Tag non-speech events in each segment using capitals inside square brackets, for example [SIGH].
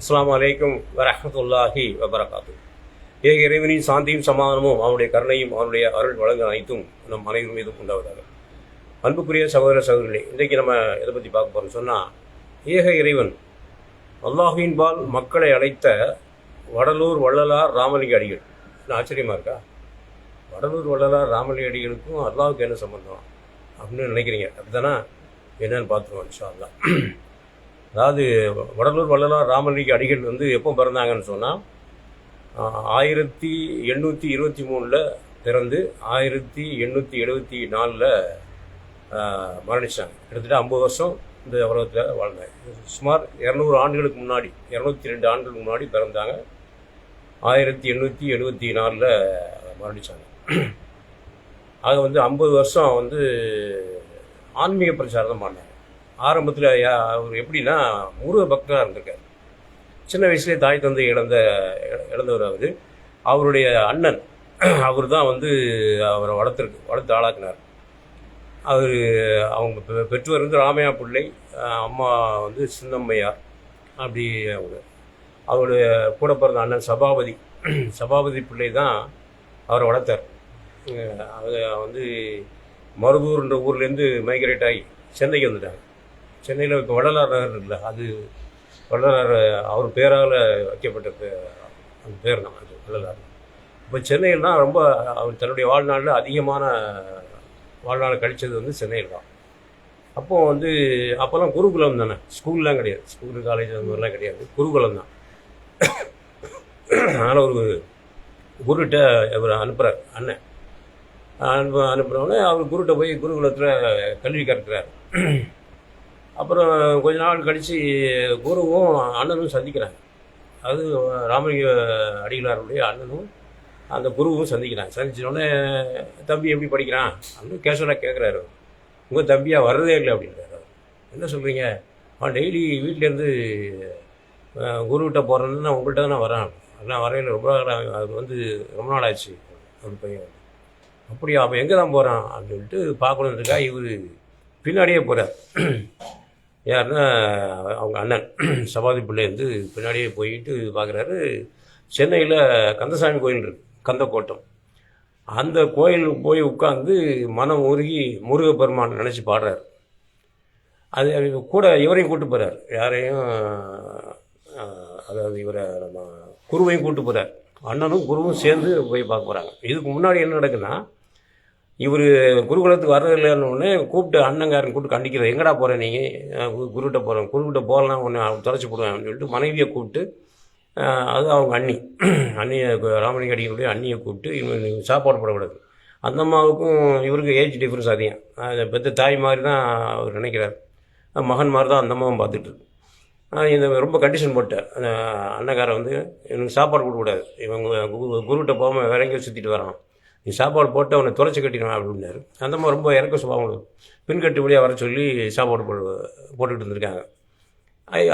அஸ்லாம் அலைக்கும் வரமத்துல்லாஹி வபரகாத்து. ஏக இறைவனின் சாந்தியும் சமாதானமும் அவனுடைய கருணையும் அவனுடைய அருள் வழங்க அனைத்தும் நம் அனைவரும் மீதும் உண்டாவதாக. அன்புக்குரிய சகோதர சகோதரிகளே இன்றைக்கு நம்ம எதை பற்றி பார்க்க போகிறோம் சொன்னால் ஏக இறைவன் அல்லாஹின்பால் மக்களை அழைத்த வடலூர் வள்ளலார் ராமலிங்க அடிகள். என்ன ஆச்சரியமா இருக்கா? வடலூர் வள்ளலார் ராமலிங்க அடிகளுக்கும் அல்லாஹுக்கு என்ன சம்பந்தம் அப்படின்னு நினைக்கிறீங்க? அப்படிதானே என்னன்னு பார்த்துருவோம் இன்ஷா அல்லா அதாவது வடலூர் வள்ளலார் ராமலிங்க அடிகள் வந்து எப்போ பிறந்தாங்கன்னு சொன்னால் ஆயிரத்தி எண்ணூற்றி இருபத்தி மூணில் பிறந்து ஆயிரத்தி எண்ணூற்றி எழுபத்தி நாலில் மரணிச்சாங்க. கிட்டத்தட்ட ஐம்பது வருஷம் இந்த உலகத்தில் வாழ்ந்தாங்க. சுமார் இரநூறு ஆண்டுகளுக்கு முன்னாடி இரநூத்தி ரெண்டு ஆண்டுகளுக்கு முன்னாடி பிறந்தாங்க. ஆயிரத்தி எண்ணூற்றி எழுபத்தி நாலில் மரணிச்சாங்க. ஆக வந்து ஐம்பது வருஷம் வந்து ஆன்மீக பிரச்சாரம் தான் பண்ணாங்க. ஆரம்பத்தில் அவர் எப்படின்னா முருக பக்தனாக இருந்திருக்கார். சின்ன வயசுலேயே தாய் தந்தை இழந்த இழந்தவர் அவர். அவருடைய அண்ணன் அவர் தான் வந்து அவரை வளர்த்துருக்கு வளர்த்து ஆளாக்குனார். அவர் அவங்க பெ- பெற்றோர் வந்து ராமையா பிள்ளை அம்மா வந்து சின்னம்மையார் அப்படி அவங்க. அவருடைய கூட பிறந்த அண்ணன் சபாபதி சபாபதி பிள்ளை தான் அவரை வளர்த்தார். அஹ் அவங்க வந்து மருதூர்ன்ற ஊர்லேருந்து மைக்ரேட் ஆகி சென்னைக்கு வந்துட்டாங்க. சென்னையில் இப்போ வள்ளலார் நகர் இருக்குல்ல அது வள்ளலார் அவர் பேரால் வைக்கப்பட்ட பே அந்த பேர் தான் அது வள்ளலார். இப்போ சென்னையில்னா ரொம்ப அவர் தன்னுடைய வாழ்நாளில் அதிகமான வாழ்நாள் கழிச்சது வந்து சென்னையில் தான் அப்போது வந்து அப்போல்லாம் குருகுலம் தானே ஸ்கூல்லாம் கிடையாது ஸ்கூலு காலேஜ் அந்த மாதிரிலாம் கிடையாது குருகுலம் தான். அதனால் ஒரு குருகிட்ட இவர் அனுப்புகிறார் அண்ணன். அனுப்ப அனுப்புனோடனே அவர் குருகிட்ட போய் குருகுலத்தில் கல்வி கற்கிறார். அப்புறம் கொஞ்ச நாள் கழித்து குருவும் அண்ணனும் சந்திக்கிறாங்க. அது ராமலிங்க அடிகளாருடைய அண்ணனும் அந்த குருவும் சந்திக்கிறாங்க. சந்திச்சோடனே தம்பி எப்படி படிக்கிறான்? அப்படின்னு கேஷுவலாக கேட்குறாரு உங்கள் தம்பியாக வர்றதே இல்லை அப்படின்றாரு என்ன சொல்கிறீங்க அவன் டெய்லி வீட்டிலேருந்து குருக்கிட்ட போகிறேன்னு நான் உங்கள்கிட்ட தான் வரேன். அதெல்லாம் வரையில் ரொம்ப அது வந்து ரொம்ப நாள் ஆச்சு ஒரு பையன் அப்படியா அவன் எங்கே தான் போகிறான் அப்படின்னு சொல்லிட்டு பார்க்கணுன்றக்கா இவர் பின்னாடியே போகிறார் யாருன்னா அவங்க அண்ணன் [CLEARS THROAT] சபாதி பிள்ளை வந்து பின்னாடியே போயிட்டு பார்க்குறாரு சென்னையில் கந்தசாமி கோயில் இருக்கு கந்தக்கோட்டம். அந்த கோயிலுக்கு போய் உட்காந்து மனம் உருகி முருகப்பெருமான் நினச்சி பாடுறாரு. அது கூட இவரையும் கூட்டு போகிறார் யாரையும் அதாவது இவரை நம்ம குருவையும் கூட்டு போகிறார் அண்ணனும் குருவும் சேர்ந்து போய் பார்க்க போகிறாங்க இதுக்கு முன்னாடி என்ன நடக்குன்னா இவர் குருகுலத்துக்கு வர்றதில்லைன்னு உடனே கூப்பிட்டு அண்ணங்காரன் கூப்பிட்டு கண்டிக்கிறது எங்கடா போகிறேன் நீங்கள் குருகிட்ட போகிறேன் குருகிட்ட போகலாம் ஒன்று தொலைச்சி போடுவேன் அப்படின்னு சொல்லிட்டு மனைவியை கூப்பிட்டு அது அவங்க அண்ணி. [CLEARS THROAT] அண்ணியை ராமலிங்க அடிகளுடைய அண்ணியை கூப்பிட்டு இவங்க சாப்பாடு போடக்கூடாது அந்த அம்மாவுக்கும் இவருக்கு ஏஜ் டிஃப்ரென்ஸ் அதிகம். அதை பெற்ற தாய் மாதிரி தான் அவர் நினைக்கிறார். மகன் மாதிரி தான் அந்த அம்மாவும் பார்த்துட்டு இந்த ரொம்ப கண்டிஷன் போட்டார் அந்த அண்ணக்காரன் வந்து இவனுக்கு சாப்பாடு கொடுக்கக்கூடாது இவங்க குருகிட்ட போகாமல் வேற எங்கேயும் சுற்றிட்டு வரான். நீ சாப்பாடு போட்டு அவனை துளைச்சி கட்டிடுவேன் அப்படின்னாரு. அந்த மாதிரி ரொம்ப இறக்க சுபாவம் பின்கட்டு வழியாக வர சொல்லி சாப்பாடு போட்டு போட்டுக்கிட்டு இருந்திருக்காங்க.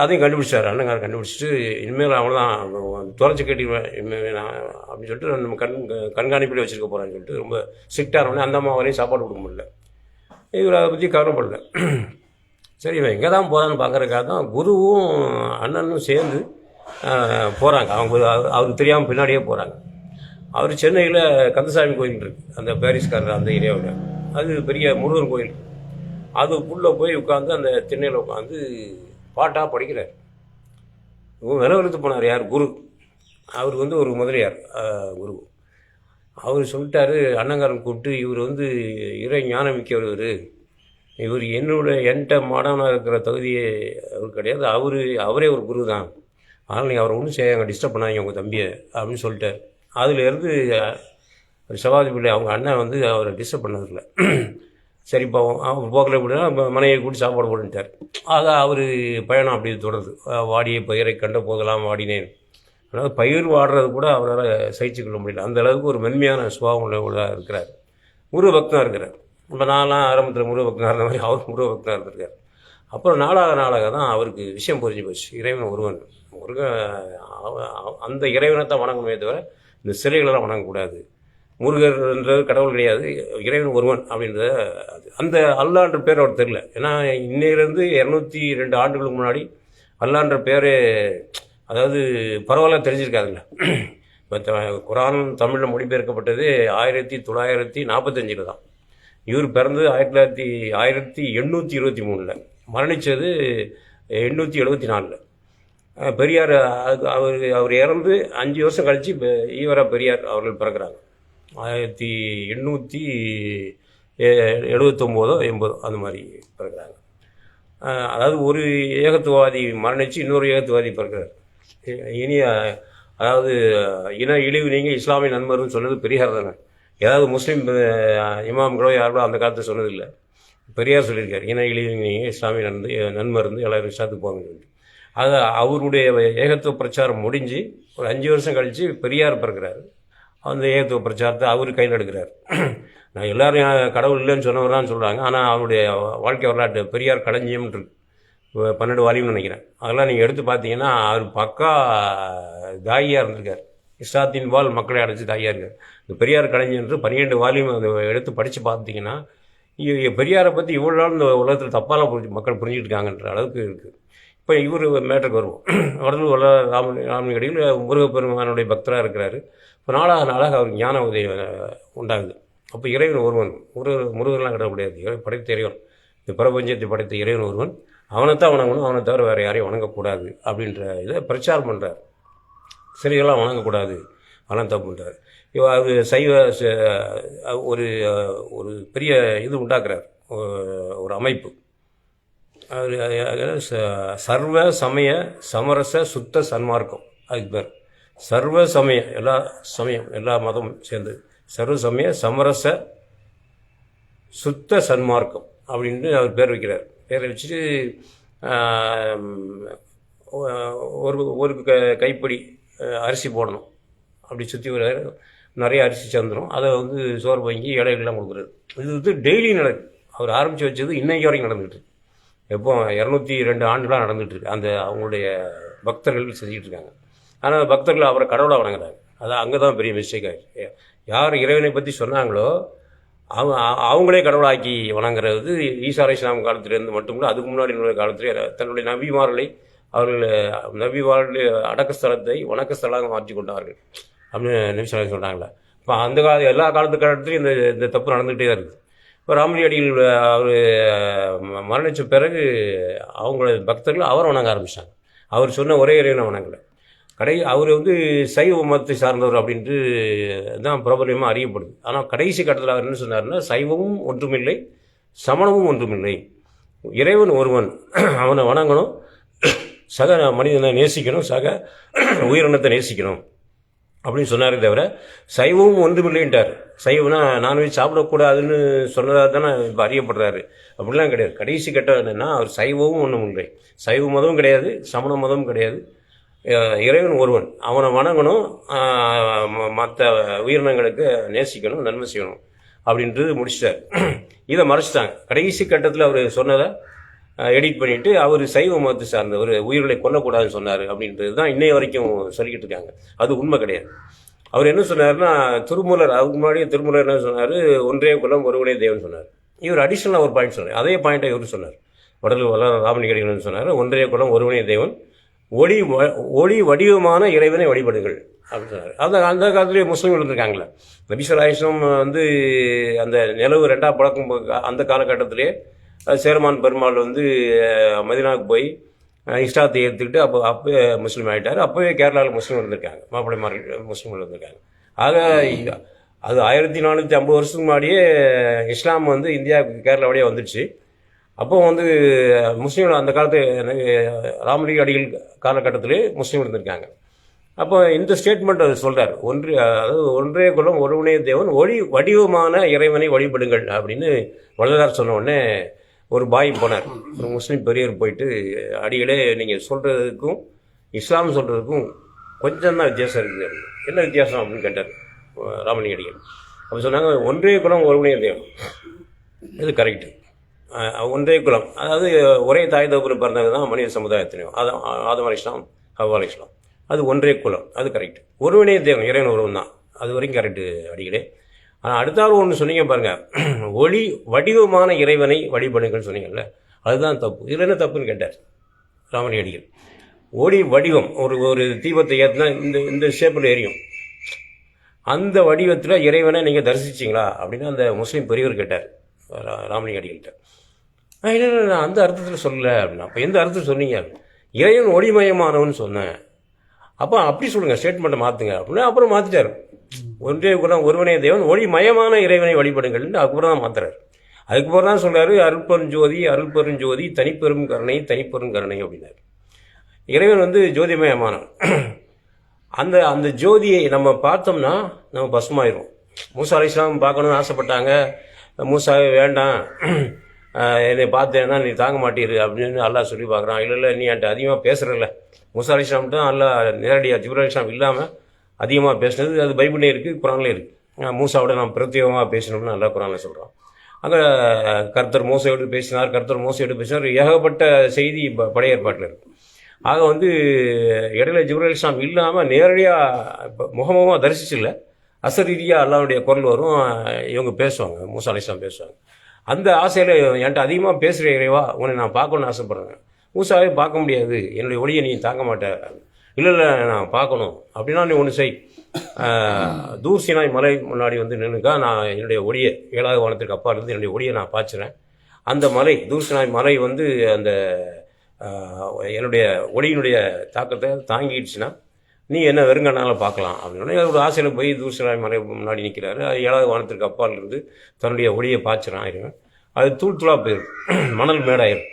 அதையும் கண்டுபிடிச்சார் அண்ணங்காரன் கண்டுபிடிச்சிட்டு இனிமேல் அவ்வளோதான் துறைச்சி கட்டிடுவேன் இனிமேல் நான் அப்படின்னு சொல்லிட்டு நம்ம கண் கண்காணிப்பில் வச்சுருக்க போகிறான்னு சொல்லிட்டு ரொம்ப ஸ்ட்ரிக்டாக இருந்தோடனே அந்த அம்மா வரையும் சாப்பாடு கொடுக்க முடியல. இவர் அதை பற்றி கவலைப்படல. சரி இவன் எங்கே தான் போகிறான்னு பார்க்குறக்காக தான் குருவும் அண்ணனும் சேர்ந்து போகிறாங்க அவங்க அவருக்கு தெரியாமல் பின்னாடியே போகிறாங்க அவர் சென்னையில் கந்தசாமி கோயில் இருக்கு. அந்த பாரிஸ்காரர் அந்த ஏரியாவில். அது பெரிய முருகன் கோயில். அதுக்குள்ளே போய் உட்காந்து அந்த திண்ணையில் உட்காந்து பாட்டாக படிக்கிறார். இவங்க விலவெழுத்து போனார் யார்? குரு. அவர் வந்து ஒரு முதலியார் குரு. அவர் சொல்லிட்டாரு அண்ணங்காரன் கூப்பிட்டு இவர் வந்து இறை ஞானமிக்கவர். இவர் என்னோட என்கிட்ட மாடவனாக இருக்கிற தகுதியே அவர் கிடையாது. அவர் அவரே ஒரு குரு தான் அதனால் நீங்கள் அவரை ஒன்றும் செய்யாங்க டிஸ்டர்ப் பண்ணாங்க உங்கள் தம்பியை அப்படின்னு சொல்லிட்டார். அதுலேருந்து சவாதி பிள்ளை அவங்க அண்ணன் வந்து அவரை டிஸ்டர்ப் பண்ணதில்லை. [CLEARS THROAT] சரிப்பா அவர் போக்கல அப்படின்னா மனைவியை கூட்டி சாப்பாடு போட்டுட்டார். ஆக அவர் பயணம் அப்படி தொடருது. வாடிய பயிரை கண்ட போகலாம் வாடினேன். அதாவது பயிர் வாடுறது கூட அவரால் சகிச்சுக்கொள்ள முடியல. அந்த அளவுக்கு ஒரு மென்மையான சுபாவம் உள்ளவராக இருக்கிறார். முருக பக்தனாக இருக்கிறார். இப்போ நான்லாம் ஆரம்பத்தில் முருக பக்தனாக இருந்த மாதிரி அவர் முருக பக்தனாக இருந்திருக்கார். அப்புறம் நாளாக நாளாக தான் அவருக்கு விஷயம் புரிஞ்சு போச்சு. இறைவன் ஒருவன். முருகன் அந்த இறைவனை தான் வணங்கணுமே தவிர இந்த சிலைகளெல்லாம் வணங்கக்கூடாது. முருகர் என்ற கடவுள் கிடையாது இறைவன் ஒருவன் அப்படின்றத அந்த அல்லான்ற பேர் அவர் தெரில ஏன்னா இன்னையிலேருந்து இரநூத்தி ரெண்டு ஆண்டுகளுக்கு முன்னாடி அல்லான்ற பேரே அதாவது பரவாயில்ல தெரிஞ்சிருக்காதுல்ல. [CLEARS THROAT] இப்போ குரான் தமிழில் மொழிபெயர்க்கப்பட்டது ஆயிரத்தி தொள்ளாயிரத்தி நாற்பத்தஞ்சில் தான். இவர் பிறந்தது ஆயிரத்தி தொள்ளாயிரத்தி ஆயிரத்தி எண்ணூற்றி இருபத்தி மூணில். மரணித்தது எண்ணூற்றி எழுபத்தி நாலில். பெரியார் அவர் அவர் இறந்து அஞ்சு வருஷம் கழித்து ஈவரா பெரியார் அவர்கள் பிறக்கிறாங்க. ஆயிரத்தி எண்ணூற்றி எழுபத்தொம்போதோ எண்பதோ அந்த மாதிரி பிறக்கிறாங்க. அதாவது ஒரு ஏகத்துவாதி மரணித்து இன்னொரு ஏகத்துவாதி பிறக்கிறார். இனி அதாவது இன இழிவு நீங்கள் இஸ்லாமிய நண்பர்னு சொன்னது பெரியார் தானே. ஏதாவது முஸ்லீம் இமாம்களோ யாரோ அந்த காலத்தில் சொன்னதில்லை. பெரியார் சொல்லியிருக்காரு இன இழிவு நீங்கள் இஸ்லாமிய நண்பு நன்மர் இருந்து எல்லாரும் இஸ்லாத்துக்கு போங்கன்னு சொல்லிட்டு அது அவருடைய ஏகத்துவ பிரச்சாரம் முடிஞ்சு ஒரு அஞ்சு வருஷம் கழித்து பெரியார் பிறக்கிறாரு. அந்த ஏகத்துவ பிரச்சாரத்தை அவர் கையில் எடுக்கிறார். நான் எல்லோரும் கடவுள் இல்லைன்னு சொன்னவரான்னு சொல்கிறாங்க ஆனால் அவருடைய வாழ்க்கை வரலாற்று பெரியார் களஞ்சியம் இருக்கு. பன்னெண்டு வாலியம் நினைக்கிறேன். அதெல்லாம் நீங்கள் எடுத்து பார்த்தீங்கன்னா அவர் பக்கா தாயியாக இருந்திருக்கார். இஸ்லாத்தின் வால் மக்களை அடைச்சி தாயாக இருக்கார். இந்த பெரியார் கலைஞர் பன்னிரெண்டு வால்யூம் அதை எடுத்து படித்து பார்த்தீங்கன்னா பெரியாரை பற்றி இவ்வளோ நாள் இந்த உலகத்தில் தப்பாலாம் புரிஞ்சு மக்கள் புரிஞ்சுட்டு இருக்காங்கன்ற அளவுக்கு இருக்குது இப்போ இவர் மேட்டருக்கு வருவோம். [CLEARS THROAT] வடலூர் வல்ல ராமன் ராமனிகடியில் முருகப்பெருமானுடைய பக்தராக இருக்கிறாரு. இப்போ நாளாக நாளாக அவருக்கு ஞான உதவி உண்டாகுது. அப்போ இறைவன் ஒருவன் முருகர் முருகர்லாம் கிட முடியாது. இறை படைத்த இறைவன். இந்த பிரபஞ்சத்தை படைத்த இறைவன் ஒருவன். அவனைத்தான் வணங்கணும் அவனை தவிர வேறு யாரையும் வணங்கக்கூடாது அப்படின்ற இதை பிரச்சாரம் பண்ணுறார் சிலைகள்லாம் வணங்கக்கூடாது. அதெல்லாம் தப்பு பண்ணுறாரு இவ அது சைவ ச- ஒரு ஒரு பெரிய இது உண்டாக்குறார். ஒரு அமைப்பு. சர்வ சமய சமரச சுத்த சன்மார்க்கம். அதுக்கு பேர். சர்வ சமய எல்லா சமயம் எல்லா மதமும் சேர்ந்து. சர்வ சமய சமரச சுத்த சன்மார்க்கம் அப்படின்ட்டு அவர் பேர் வைக்கிறார். பேரை வச்சுட்டு ஒரு ஒரு க- கைப்பிடி அரிசி போடணும். அப்படி சுற்றி வர நிறைய அரிசி சேர்ந்துடும் அதை வந்து சோறு வாங்கி ஏழைகள்லாம் கொடுக்குறாரு இது வந்து டெய்லி நடக்குது. அவர் ஆரம்பித்து வச்சது இன்றைக்கு வரைக்கும் நடந்துகிட்டு எப்போ இரநூத்தி ரெண்டு ஆண்டுகளாக நடந்துகிட்ருக்கு அந்த அவங்களுடைய பக்தர்கள் செஞ்சுட்டு இருக்காங்க. ஆனால் பக்தர்கள் அவரை கடவுளாக வணங்குறாங்க. அது அங்கே தான் பெரிய மிஸ்டேக் ஆகிடுச்சு யார் இறைவனை பற்றி சொன்னாங்களோ அவங்க அவங்களே கடவுளாக்கி வணங்குறது ஈசாரை அலைஹிஸ்ஸலாம் காலத்திலேருந்து மட்டும் இல்லை அதுக்கு முன்னாடி உள்ள தன்னுடைய நபிமார்களை அவர்கள் நபிமார்களுடைய அடக்கஸ்தலத்தை வணக்கஸ்தலமாக மாற்றி கொண்டார்கள். அப்படின்னு நிமிஷம் சொன்னாங்களே. இப்போ அந்த கால எல்லா காலத்து காலத்துலையும் இந்த இந்த தப்பு நடந்துகிட்டே தான் இருக்குது. இப்போ ராமலியடிகள் அவர் மரணித்த பிறகு அவங்கள பக்தர்கள் அவரை வணங்க ஆரம்பித்தாங்க அவர் சொன்ன ஒரே இறைவனை வணங்கலை. கடை அவர் வந்து சைவ மதத்தை சார்ந்தவர் அப்படின்ட்டு தான் பிரபலமாக அறியப்படுது. ஆனால் கடைசி கட்டத்தில் அவர் என்ன சொன்னார்னா சைவமும் ஒன்றுமில்லை சமணமும் ஒன்றுமில்லை. இறைவன் ஒருவன் அவனை வணங்கணும் சக மனிதனை நேசிக்கணும் சக உயிரினத்தை நேசிக்கணும். அப்படின்னு சொன்னாரே தவிர சைவமும் ஒன்றுமில்லைன்ட்டார் சைவம்னா நான்வெஜ் சாப்பிடக்கூடாதுன்னு சொன்னதாக தானே இப்போ அறியப்படுறாரு. அப்படிலாம் கிடையாது. கடைசி கட்டம் என்னென்னா அவர் சைவமும் ஒன்றும் இல்லை. சைவ மதமும் கிடையாது சமண மதமும் கிடையாது. இறைவன் ஒருவன். அவனை வணங்கணும் மற்ற உயிரினங்களுக்கு நேசிக்கணும் நன்மை செய்யணும் அப்படின்றது முடிச்சிட்டார். இதை மறைச்சிட்டாங்க. கடைசி கட்டத்தில் அவர் சொன்னதை எடிட் பண்ணிவிட்டு அவர் சைவ மதத்தை சார்ந்தவர் உயிர்களை கொல்லக்கூடாதுன்னு சொன்னார் அப்படின்றது தான் இன்னைய வரைக்கும் சொல்லிக்கிட்டு இருக்காங்க. அது உண்மை கிடையாது. அவர் என்ன சொன்னார்னா திருமூலர் அதுக்கு முன்னாடியே திருமூலர் என்ன சொன்னார் ஒன்றே குலம் ஒருவனே தேவன் சொன்னார். இவர் அடிஷ்னலாக ஒரு பாயிண்ட் சொன்னார். அதே பாயிண்ட்டை இவர் சொன்னார். வடலூர் வள கிடைக்கணும்னு சொன்னார் ஒன்றே குலம் ஒருவனே தேவன் ஒளி வ- ஒளி வடிவமான இறைவனை வழிபடுங்கள் அப்படின்னு சொன்னார். அந்த அந்த காலத்துலேயே முஸ்லீம்கள் இருந்திருக்காங்களே நபிசராயிசம் வந்து அந்த நிலவு ரெண்டாக பழக்கம் அந்த காலகட்டத்திலே சேருமான் பெருமாள் வந்து மதினாவுக்கு மதீனாவுக்கு போய் அஹ், இஸ்லாத்தை ஏற்றுக்கிட்டு அப்போ அப்போ முஸ்லீம் ஆகிட்டார் அப்போவே கேரளாவில் முஸ்லீம் இருந்திருக்காங்க. மாப்பிள்ளைமார்கள் முஸ்லீம்கள் இருந்திருக்காங்க. ஆக அது ஆயிரத்தி நானூற்றி ஐம்பது வருஷத்துக்கு முன்னாடியே இஸ்லாம் வந்து இந்தியா கேரளா வழியாக வந்துடுச்சு அப்போ வந்து முஸ்லீம்கள் அந்த காலத்து ராமலிங்க அடிகள் காலகட்டத்திலே முஸ்லீம் இருந்திருக்காங்க. அப்போ இந்த ஸ்டேட்மெண்ட் அது சொல்கிறார் ஒன்று அதாவது ஒன்றே குலம் ஒருவனே தேவன் ஒளி வடிவமான இறைவனை வழிபடுங்கள் அப்படின்னு வள்ளலார் சொன்ன உடனே ஒரு பாய் போனார். ஒரு முஸ்லீம் பெரியவர் போயிட்டு அடிகளே நீங்கள் சொல்கிறதுக்கும் இஸ்லாம் சொல்கிறதுக்கும் கொஞ்சம் தான் வித்தியாசம் இருக்குது என்ன வித்தியாசம் அப்படின்னு கேட்டார் ராமலிங்க அடிகள். அப்போ சொன்னாங்க ஒன்றே குலம் ஒருவனே தேவம் இது கரெக்டு ஒன்றே குலம். அதாவது ஒரே தாய் தகப்பன் பிறந்தது தான் மனித சமுதாயத்திலையும். அதான் ஆதம் இஸ்லாம் ஹவ்வா இஸ்லாம். அது ஒன்றே குலம். அது கரெக்ட் ஒருவனே தேவன் இறைவன் ஒருவன் தான். அது வரைக்கும் கரெக்டு அடிகளே. ஆனால் அடுத்தாலும் ஒன்று சொன்னீங்க பாருங்கள் [CLEARS THROAT] ஒளி வடிவமான இறைவனை வழிபடுங்கள்னு சொன்னீங்கல்ல அதுதான் தப்பு. இதில் என்ன தப்புன்னு கேட்டார் ராமணி அடிகள். ஒளி வடிவம் ஒரு ஒரு தீபத்தை ஏற்றினா இந்த இந்த ஷேப்பில் எரியும். அந்த வடிவத்தில் இறைவனை நீங்கள் தரிசிச்சிங்களா அப்படின்னு அந்த முஸ்லீம் பெரியவர் கேட்டார் ராமணி அடிகள்கிட்ட. இல்லை இல்லை நான் அந்த அர்த்தத்தில் சொல்லலை அப்படின்னா அப்போ எந்த அர்த்தத்தில் சொன்னீங்க? இறைவன் ஒளிமயமானவன் சொன்னேன். அப்போ அப்படி சொல்லுங்கள் ஸ்டேட்மெண்ட்டை மாற்றுங்க அப்படின்னா அப்புறம் மாற்றிட்டார் ஒன்றே குலம் ஒருவனே தேவன். ஒளிமயமான இறைவனை வழிபடுங்கள்னு அப்புறம் தான் மாத்துறாரு அதுக்கப்புறம் தான் சொல்கிறாரு அருள்பெருஞ்சோதி அருள்பெருஞ்சோதி தனிப்பெரும் கருணை தனிப்பெரும் கருணை அப்படின்னாரு. இறைவன் வந்து ஜோதிமயமானவன். [CLEARS THROAT] அந்த அந்த ஜோதியை நம்ம பார்த்தோம்னா நம்ம பசுமாயிரும் மூசா அலிஸ்லாம் பார்க்கணும்னு ஆசைப்பட்டாங்க. மூசாவே வேண்டாம். [CLEARS THROAT] என்னை பார்த்தேன்னா நீ தாங்க மாட்டீரு அப்படின்னு அல்லா சொல்லி பார்க்குறான். இல்லை இல்லை நீ என்கிட்ட அதிகமாக பேசுகிறல்ல மூசா அலி தான் அல்லாஹ் நேரடியாக ஜிபுர் அலி இஸ்லாம் இல்லாமல் அதிகமாக பேசினது அது பைபிளே இருக்குது குரான்லேயே இருக்குது மூசாவோட நான் பிரத்யேகமாக பேசணும்னு நல்லா குரானில் சொல்கிறான் அங்கே கர்த்தர் மோசையோடு பேசினார் கர்த்தர் மோசையோடு பேசினார். ஏகப்பட்ட செய்தி ப- பழைய ஏற்பாட்டில் இருக்கு. ஆக வந்து இடையில ஜிப்ரல் இஸ்லாம் இல்லாமல் நேரடியாக முகமுகமாக தரிசிச்சில்ல. அசரீதியாக அல்லாவுடைய குரல் வரும் இவங்க பேசுவாங்க மூசா அலிஸ்லாம் பேசுவாங்க. அந்த ஆசையில் என்கிட்ட அதிகமாக பேசுகிற இறைவா உன்னை நான் பார்க்கணுன்னு ஆசைப்பட்றேன். மூசாவே பார்க்க முடியாது என்னுடைய ஒளியை நீ தாங்க மாட்டேன். இல்லை இல்லை நான் பார்க்கணும். அப்படின்னா நீ ஒன்று செய். தூசி நாய் மலை முன்னாடி வந்து நின்றுக்கா நான் என்னுடைய ஒளியை ஏழாவது வானத்திற்கு அப்பா இருந்து என்னுடைய ஒளியை நான் பாய்ச்சுறேன். அந்த மலை தூசினாய் மலை வந்து அந்த என்னுடைய ஒளியினுடைய தாக்கத்தை தாங்கிடுச்சுன்னா நீ என்ன வெறுங்கனாலும் பார்க்கலாம் அப்படின்னா ஒரு ஆசையில் போய் தூசராய் மலை முன்னாடி நிற்கிறாரு ஏழாவது வானத்திற்கு அப்பால் இருந்து தன்னுடைய ஒளியை பாய்ச்சிறான் அது தூள் தூளாக போயிடும் மணல் மேடாயிரும்.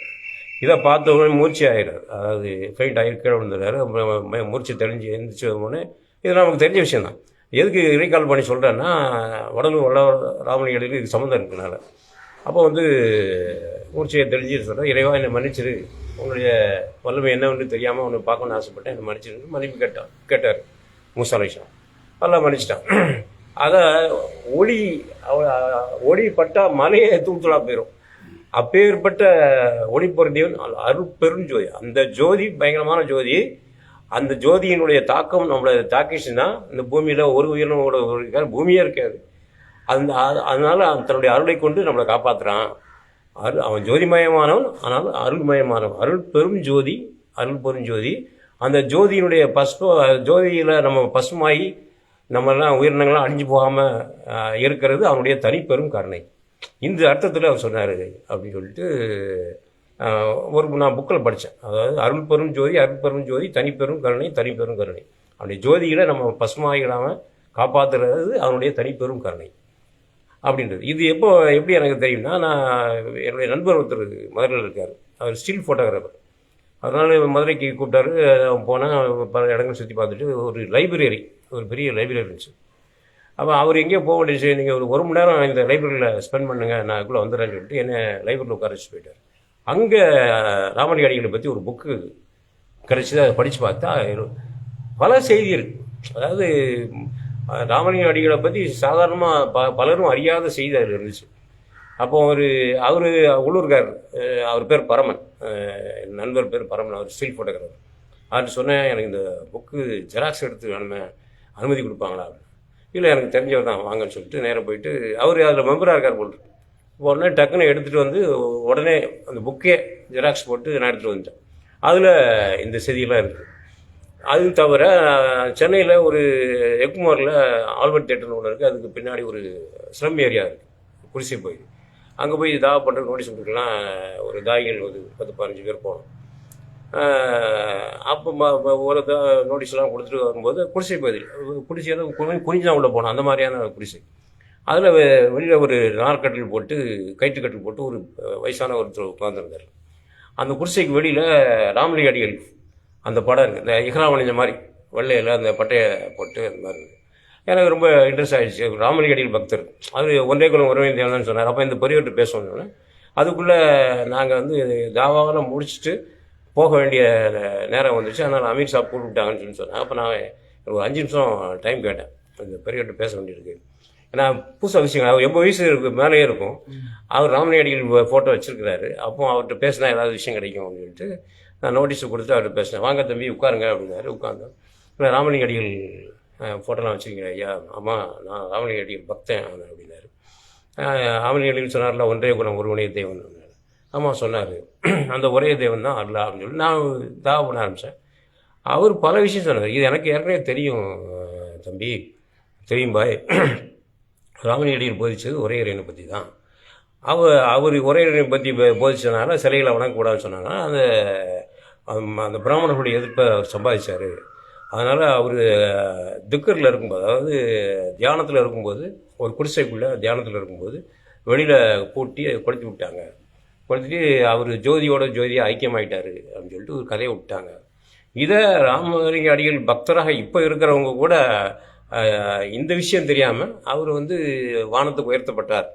இதை பார்த்த உடனே மூர்ச்சி ஆயிடுறாரு. அதாவது ஃபைட் ஆகி கீழே விழுந்துடுறாரு. அப்புறம் மூர்ச்சி தெளிஞ்சு எழுந்திரிச்ச உடனே இது நமக்கு தெரிஞ்ச விஷயம் தான் எதுக்கு ரீகால் பண்ணி சொல்கிறேன்னா வடலூர் வல்ல ராமலிங்கடிக்கு இது சம்மந்தம் இருக்குனால. அப்போ வந்து மூர்ச்சியை தெளிஞ்சு சொல்கிறேன் இறைவா என்னை மன்னிச்சிரு. உன்னுடைய வல்லமை என்னவென்று தெரியாமல் உன்னை பார்க்கணும்னு ஆசைப்பட்டேன். என்னை மன்னிச்சிரு மன்னிப்பு கேட்டான் கேட்டார். மூசாலேஷன் எல்லாம் மன்னிச்சிட்டான். அதை ஒளி அவ- ஒளி பட்டால் மலையே தூத்துலா போயிடும் அப்பேற்பட்ட ஒளி பொருந்தியவன் அருட்பெருஞ்சோதி அந்த ஜோதி பயங்கரமான ஜோதி. அந்த ஜோதியினுடைய தாக்கம் நம்மளை தாக்கிச்சுன்னா இந்த பூமியில் ஒரு உயிரினோட ஒரு பூமியே இருக்காது. அந்த அதனால் அவன் தன்னுடைய அருளை கொண்டு நம்மளை காப்பாற்றுறான் அருள் அவன் ஜோதிமயமானவன் ஆனால் அருள்மயமானவன். அருள் பெரும் ஜோதி அருள் பெரும் ஜோதி. அந்த ஜோதியினுடைய பஸ்ப ஜோதியில் நம்ம பசுமாயி நம்மெல்லாம் உயிரினங்கள்லாம் அழிஞ்சு போகாமல் இருக்கிறது அவனுடைய தனிப்பெரும் கருணை. இந்த அர்த்தத்தில் அவர் சொன்னார் அப்படின்னு சொல்லிட்டு ஒரு நான் புக்கில் படித்தேன் அதாவது அருள் பெரும் ஜோதி அருள் பெரும் ஜோதி தனிப்பெரும் கருணை தனிப்பெரும் கருணை. அப்படி ஜோதிகளை நம்ம பசுமாயிடாமல் காப்பாற்றுறது அவனுடைய தனிப்பெரும் கருணை அப்படின்றது. இது எப்போ எப்படி எனக்கு தெரியும்னா நான் என்னுடைய நண்பர் ஒருத்தர் மதுரையில் இருக்கார். அவர் ஸ்டில் ஃபோட்டோகிராஃபர் அதனால் மதுரைக்கு கூப்பிட்டாரு. போனால் பல இடங்கள் சுற்றி பார்த்துட்டு ஒரு லைப்ரரி ஒரு பெரிய லைப்ரரி இருந்துச்சு. அப்போ அவர் எங்கேயோ போக வேண்டியது நீங்கள் ஒரு ஒரு மணி நேரம் இந்த லைப்ரரியில் ஸ்பெண்ட் பண்ணுங்க நான் இதுக்குள்ளே வந்துடுறேன்னு சொல்லிட்டு என்னை லைப்ரரியில் உட்கார வச்சு போயிட்டார். அங்கே ராமலிங்க அடிகளை பற்றி ஒரு புக்கு கிடச்சிது அதை படித்து பார்த்தா இரு- பல செய்தி அதாவது ராமலிங்க அடிகளை பற்றி சாதாரணமாக ப பலரும் அறியாத செய்தி அதில் இருந்துச்சு. அப்போ ஒரு அவர் உள்ளூர்கார் அவர் பேர் பரமன். என் நண்பர் பேர் பரமன் அவர் ஸ்டில் ஃபோட்டோகிராஃபர் அவர்கிட்ட சொன்னேன் எனக்கு இந்த புக்கு ஜெராக்ஸ் எடுத்து வேணுமே அனுமதி கொடுப்பாங்களா? அப்படின்னு. இல்லை எனக்கு தெரிஞ்சவர் தான் வாங்கன்னு சொல்லிட்டு நேராக போயிட்டு அவர் அதில் மெம்பராக இருக்கார் போல் உடனே டக்குன்னு எடுத்துகிட்டு வந்து உடனே அந்த புக்கே ஜெராக்ஸ் போட்டு நான் எடுத்துகிட்டு வந்துட்டேன். அதில் இந்த செய்தியெல்லாம் இருக்குது அது தவிர சென்னையில் ஒரு எக்மோரில் ஆல்பர்ட் தேட்டர்னு ஒன்று இருக்குது அதுக்கு பின்னாடி ஒரு ஸ்லம் ஏரியா இருக்குது குடிசை போய் அங்கே போய் தாவ பண்ணுற நோட்டீஸ் கொடுக்கலாம். ஒரு தாய்கள் ஒரு பத்து பதினஞ்சு பேர் போனோம் அப்போ ஒரு நோட்டீஸ்லாம் கொடுத்துட்டு வரும்போது குடிசை பகுதியில் குடிசை குனிஞ்சு தான் உள்ளே போனோம். அந்த மாதிரியான குடிசை. அதில் வெளியில் ஒரு நார்க்கட்டில் போட்டு கயிற்றுக்கட்டில் போட்டு ஒரு வயசான ஒருத்தர் உட்காந்துருந்தார் அந்த குடிசைக்கு வெளியில் ராமலி அடிகள் அந்த படம் இருக்குது இந்த இஹ்ராமணிஞ்ச மாதிரி வெள்ளையில் அந்த பட்டையை போட்டு அந்த மாதிரி எனக்கு ரொம்ப இன்ட்ரெஸ்ட் ஆகிடுச்சு ராமலி அடிகள் பக்தர். அது ஒன்றே குலம் உறவே தேவைன்னு சொன்னார். அப்போ இந்த பெரியவர்கிட்ட பேசணும்னு அதுக்குள்ளே நாங்கள் வந்து தாவாவெல்லாம் முடிச்சுட்டு போக வேண்டிய நேரம் வந்துச்சு. அதனால் அமீர் சாப் கூப்பிட்டாங்கன்னு சொல்லி சொன்னேன் அப்போ நான் ஒரு அஞ்சு நிமிஷம் டைம் கேட்டேன். இந்த பெரியவர்கிட்ட பேச வேண்டியிருக்கு. ஏன்னா புதுசாக விஷயங்கள். அவர் எண்பது வயசு இருக்கு மேலேயே இருக்கும். அவர் ராமலிங்க அடிகள் ஃபோட்டோ வச்சுருக்கிறாரு. அப்போ அவர்கிட்ட பேசினா ஏதாவது விஷயம் கிடைக்கும் அப்படின்னு சொல்லிட்டு நான் நோட்டீஸ் கொடுத்து அவர்கிட்ட பேசினேன். வாங்க தம்பி உட்காருங்க அப்படின்னாரு. உட்கார்ந்தோம். இல்லை ராமலிங்க அடிகள் ஃபோட்டோலாம் வச்சுருக்கீங்க. ஐயா ஆமாம் நான் ராமலிங்க அடிகள் பக்தன் அப்படின்னாரு. ராமலிங்க அடிகள் சொன்னார்ல ஒன்றே குணம் ஒருவனே தேவன். ஆமாம் சொன்னார். அந்த ஒரே தேவன் தான் அல்லா அப்படின்னு சொல்லி நான் தா பண்ண ஆரம்பித்தேன் அவர் பல விஷயம் சொன்னார். இது எனக்கு ஏற்கனவே தெரியும் தம்பி. தெரியும் பாய். ராமலிங்கடிகள் போதிச்சது ஒரே இறைவனை பற்றி தான். அவர் அவர் ஒரே இறைவனை பற்றி போதிச்சதுனால சிலைகளை வணங்கக்கூடாதுன்னு சொன்னாங்கன்னா அந்த அந்த பிராமணர்களுடைய எதிர்ப்பை அவர் சம்பாதிச்சார். அதனால் அவர் திக்கரில் இருக்கும்போது அதாவது தியானத்தில் இருக்கும்போது ஒரு குடிசைக்குள்ளே தியானத்தில் இருக்கும்போது வெளியில் பூட்டி கொளுத்தி விட்டாங்க. கொடுத்துட்டு அவர் ஜோதியோட ஜோதியாக ஐக்கியமாயிட்டார் அப்படின்னு சொல்லிட்டு ஒரு கதையை விட்டாங்க இதை ராமலிங்க அடிகள் பக்தராக இப்போ இருக்கிறவங்க கூட இந்த விஷயம் தெரியாமல் அவர் வந்து வானத்துக்கு உயர்த்தப்பட்டார்.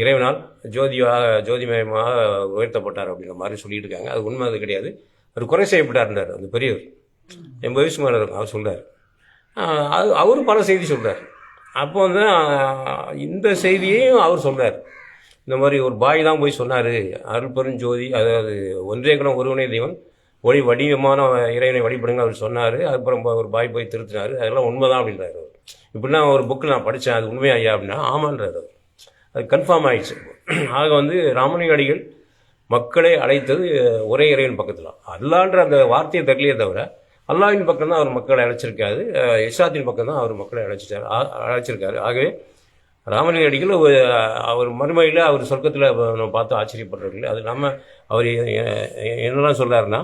இறைவனால் ஜோதியாக ஜோதிமயமாக உயர்த்தப்பட்டார் அப்படிங்கிற மாதிரி சொல்லிட்டு இருக்காங்க. அது உண்மை அது கிடையாது. அவர் குறை செய்யப்பட்டார்ன்றார் அந்த பெரியவர். எண்பது வயசு மேலே இருக்கும் அவர் சொல்கிறார் அது அவரும் பல செய்தி சொல்கிறார் அப்போ வந்து இந்த செய்தியையும் அவர் சொல்கிறார் இந்த மாதிரி ஒரு பாய் தான் போய் சொன்னார். அருள்பெருஞ்சோதி அதாவது ஒன்றே குலம் ஒருவனே தெய்வன் ஒளி வடிவமான இறைவனை வழிபடுங்க அவர் சொன்னார். அதுக்கப்புறம் ஒரு பாய் போய் திருத்தினார். அதெல்லாம் உண்மைதான் அப்படின்றார் அவர். இப்படின்னா ஒரு புக்கில் நான் படித்தேன் அது உண்மை ஐயா அப்படின்னா ஆமான்றார் அவர். அது கன்ஃபார்ம் ஆயிடுச்சு. ஆக வந்து ராமலிங்க அடிகள் மக்களை அழைத்தது ஒரே இறைவன் பக்கத்தில். அல்லான்ற அந்த வார்த்தையை தரலையே தவிர அல்லாவின் பக்கம் தான் அவர் மக்களை அழைச்சிருக்காரு. அஹ் இஸ்லாத்தின் பக்கம் தான் அவர் மக்களை அழைச்சிட்டார். அழைச்சிருக்காரு. ஆகவே ராமலிங்க அடிகள் அவர் மறுமையில் அவர் சொர்க்கத்தில் நம்ம பார்த்து ஆச்சரியப்படுறதில்லை அது இல்லாமல் அவர் என்னெல்லாம் சொல்கிறாருன்னா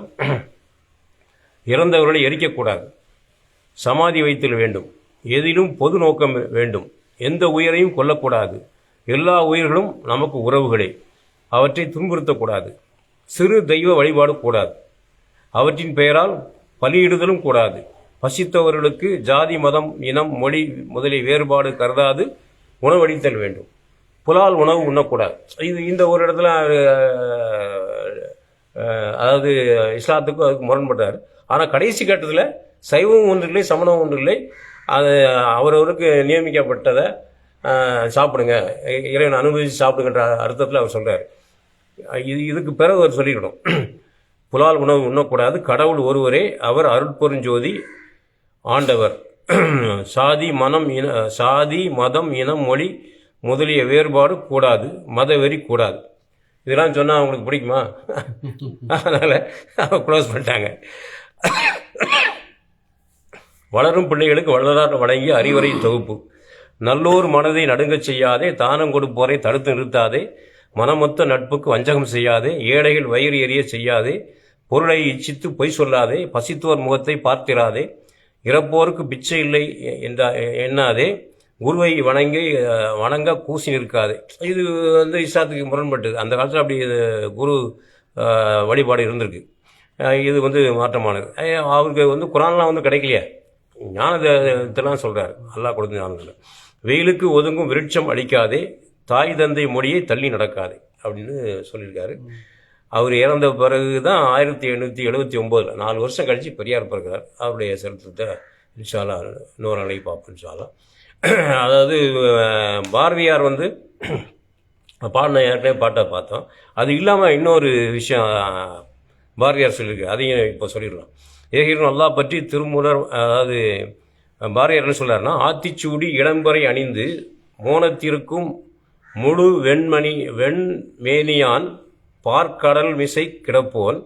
இறந்தவர்களை எரிக்கக்கூடாது. சமாதி வைத்தல் வேண்டும். எதிலும் பொது நோக்கம் வேண்டும். எந்த உயிரையும் கொல்லக்கூடாது. எல்லா உயிர்களும் நமக்கு உறவுகளே. அவற்றை துன்புறுத்தக்கூடாது. சிறு தெய்வ வழிபாடு கூடாது. அவற்றின் பெயரால் பலியிடுதலும் கூடாது. பசித்தவர்களுக்கு ஜாதி மதம் இனம் மொழி முதலிய வேறுபாடு கருதாது. உணவளித்தல் வேண்டும். புலால் உணவு உண்ணக்கூடாது. இது இந்த ஒரு இடத்துல அதாவது இஸ்லாத்துக்கும் அதுக்கு முரண்பட்டார். ஆனால் கடைசி கட்டத்தில் சைவம் ஒன்று இல்லை சமணம் ஒன்று இல்லை அது அவரவருக்கு நியமிக்கப்பட்டதை சாப்பிடுங்க. இறைவன் அனுபவித்து சாப்பிடுங்கன்ற அர்த்தத்தில் அவர் சொல்கிறார் இது இதுக்கு பிறகு அவர் சொல்லிக்கணும் புலால் உணவு உண்ணக்கூடாது. கடவுள் ஒருவரே அவர் அருட்பெருஞ்சோதி ஆண்டவர். [CLEARS THROAT] சாதி மனம் இன சாதி மதம் இனம் மொழி முதலிய வேறுபாடு கூடாது மதவெறி கூடாது. இதெல்லாம் சொன்னால் அவங்களுக்கு பிடிக்குமா? அதனால் க்ளோஸ் பண்ணிட்டாங்க. வளரும் பிள்ளைகளுக்கு வளரார் வழங்கிய அறிவுரை தொகுப்பு. நல்லோர் மனதை நடுங்கச் செய்யாதே தானம் கொடுப்போரை தடுத்து நிறுத்தாதே மனமொத்த நட்புக்கு வஞ்சகம் செய்யாதே ஏழைகள் வயிறு எரிய செய்யாதே பொருளை இச்சித்து பொய் சொல்லாதே பசித்தோர் முகத்தை பார்த்திராதே இறப்போருக்கு பிச்சை இல்லை என்ற எண்ணாதே. குருவை வணங்கி வணங்க கூசி நிற்காது. இது வந்து இஸ்லாத்துக்கு முரண்பட்டது. அந்த காலத்தில் அப்படி இது குரு வழிபாடு இருந்திருக்கு. இது வந்து மாற்றமானது. அவருக்கு வந்து குரான்லாம் வந்து கிடைக்கலையே. ஞானத்தெல்லாம் சொல்கிறார் அல்லாஹ் கொடுத்த ஞானத்தில். வெயிலுக்கு ஒதுங்கும் விருட்சம் அழிக்காதே தாய் தந்தை மொழியை தள்ளி நடக்காது அப்படின்னு சொல்லியிருக்காரு. அவர் இறந்த பிறகு தான் ஆயிரத்தி எண்ணூற்றி எழுபத்தி ஒம்போதில் நாலு வருஷம் கழித்து பெரியார் பிறகுறார் அவருடைய சரித்திரத்தை இன்ஷாலா இன்னொரு பார்ப்போம் இன்ஷால்லா அதாவது பாரதியார் வந்து பாடின ஏற்கனவே பாட்டை பார்த்தோம். அது இல்லாமல் இன்னொரு விஷயம் பாரதியார் சொல்லியிருக்கு. அதையும் இப்போ சொல்லிடலாம். ஏகிரும் அல்லா பற்றி திருமுலர் அதாவது பாரதியார் என்ன சொல்றாருன்னா ஆத்திச்சூடி இளம்பரை அணிந்து மோனத்திற்கும் முழு வெண்மணி வெண்மேனியான் பார்க்கடல் மிசை கிடப்போன்.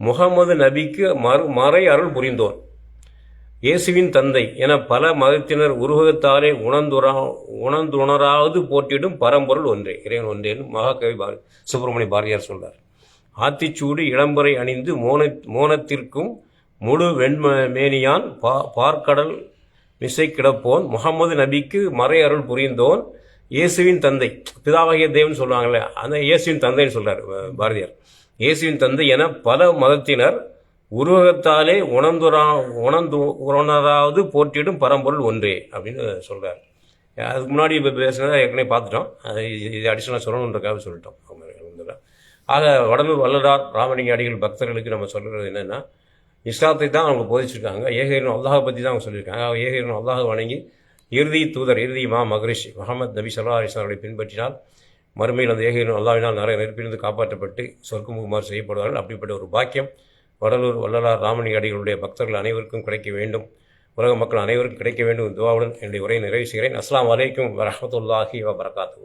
முகமது நபிக்கு மறு மறை அருள் புரிந்தோன். இயேசுவின் தந்தை என பல மதத்தினர் உருவகத்தாலே உணர்ந்துரா உணர்ந்துணராவது போற்றிடும் பரம்பொருள் ஒன்றே. இறைவன் ஒன்றேன்னு மகாகவி பார சுப்பிரமணிய பாரதியார் சொல்றார். ஆத்திச்சூடு இளம்பரை அணிந்து மோன மோனத்திற்கும் முழு வெண்ம மேனியான் பா பார்க்கடல் மிசை கிடப்போன். முகமது நபிக்கு மறை அருள் புரிந்தோன். இயேசுவின் தந்தை. பிதாவாகிய தேவன் சொல்லுவாங்கல்ல அந்த இயேசுவின் தந்தைன்னு சொல்கிறார் பாரதியார். இயேசுவின் தந்தை என பல மதத்தினர் உருவகத்தாலே உணர்ந்துரா உணர்ந்து உணராவது போற்றிடும் பரம்பொருள் ஒன்றே அப்படின்னு சொல்கிறார் அதுக்கு முன்னாடி இப்போ பேசுனதை ஏற்கனவே பார்த்துட்டோம். அது இது- அடிஷனலாக சொல்லணுன்றக்காக சொல்லிட்டோம். ஆக உடம்பு வல்லதார் ராமலிங்க அடிகள் பக்தர்களுக்கு நம்ம சொல்கிறது என்னென்னா இஸ்லாத்தை தான் அவங்க போதிச்சிருக்காங்க. ஏகீரன் அல்லாஹை பற்றி தான் அவங்க சொல்லியிருக்காங்க. ஏகீரன் அல்லாஹ் வணங்கி இறுதி தூதர் இறுதி மா மகரிஷி முகமது நபி சல்லா அலிஸ்லாமரை பின்பற்றினால் மறுமையில் அந்த ஏகீரன் அல்லாவினால் நிறைய நெருப்பிலிருந்து காப்பாற்றப்பட்டு சொர்க்கமுகுமாறு செய்யப்படுவார்கள். அப்படிப்பட்ட ஒரு பாக்கியம் வடலூர் வள்ளலார் ராமணி அடிகளுடைய பக்தர்கள் அனைவருக்கும் கிடைக்க வேண்டும். உலக மக்கள் அனைவருக்கும் கிடைக்க வேண்டும். துவாவுடன் என்னுடைய உரையை நிறைவு செய்கிறேன். அஸ்லாம் வலைக்கும் வரமத்துல்லாஹி வரகாத்து